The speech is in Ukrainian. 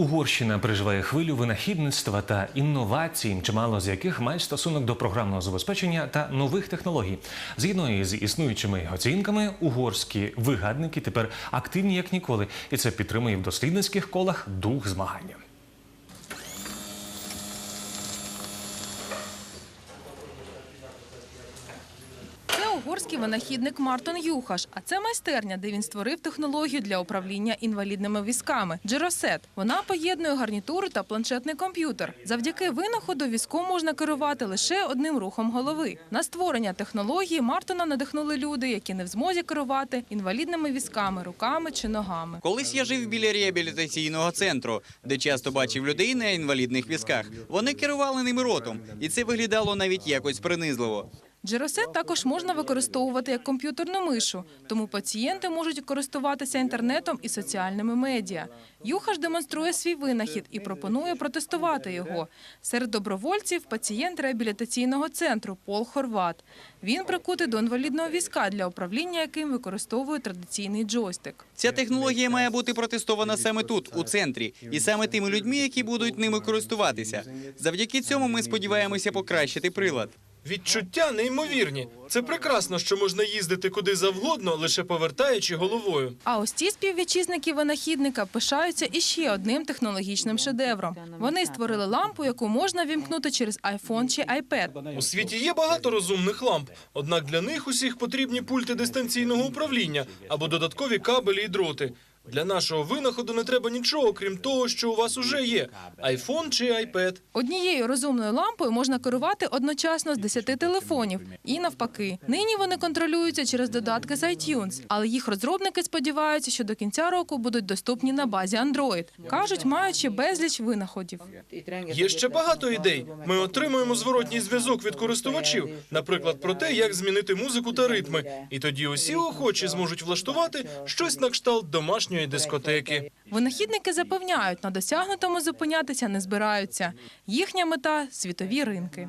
Угорщина переживає хвилю винахідництва та інновацій, чимало з яких має стосунок до програмного забезпечення та нових технологій. Згідно із існуючими оцінками, угорські вигадники тепер активні як ніколи, і це підтримує в дослідницьких колах дух змагання. Угорський винахідник Мартон Юхаш. А це майстерня, де він створив технологію для управління інвалідними візками Джеросет. Вона поєднує гарнітуру та планшетний комп'ютер. Завдяки винаходу візком можна керувати лише одним рухом голови. На створення технології Мартона надихнули люди, які не в змозі керувати інвалідними візками, руками чи ногами. Колись я жив біля реабілітаційного центру, де часто бачив людей на інвалідних візках. Вони керували ними ротом, і це виглядало навіть якось принизливо. Джеросет також можна використовувати як комп'ютерну мишу, тому пацієнти можуть користуватися інтернетом і соціальними медіа. Юхаш демонструє свій винахід і пропонує протестувати його. Серед добровольців пацієнт реабілітаційного центру Пол Хорват. Він прикутий до інвалідного візка, для управління яким використовує традиційний джойстик. Ця технологія має бути протестована саме тут, у центрі, і саме тими людьми, які будуть ними користуватися. Завдяки цьому ми сподіваємося покращити прилад. Відчуття неймовірні. Це прекрасно, що можна їздити куди завгодно, лише повертаючи головою. А ось ці співвітчизники винахідника пишаються іще одним технологічним шедевром. Вони створили лампу, яку можна вімкнути через iPhone чи iPad. У світі є багато розумних ламп, однак для них усіх потрібні пульти дистанційного управління або додаткові кабелі і дроти. Для нашого винаходу не треба нічого, крім того, що у вас уже є: iPhone чи iPad. Однією розумною лампою можна керувати одночасно з 10 телефонів і навпаки. Нині вони контролюються через додатки з iTunes, але їх розробники сподіваються, що до кінця року будуть доступні на базі Android. кажуть, мають ще безліч винаходів. Є ще багато ідей. Ми отримуємо зворотній зв'язок від користувачів, наприклад, про те, як змінити музику та ритми. І тоді усі охочі зможуть влаштувати щось на кшталт домашньої дискотеки. Винахідники запевняють, на досягнутому зупинятися не збираються. Їхня мета світові ринки.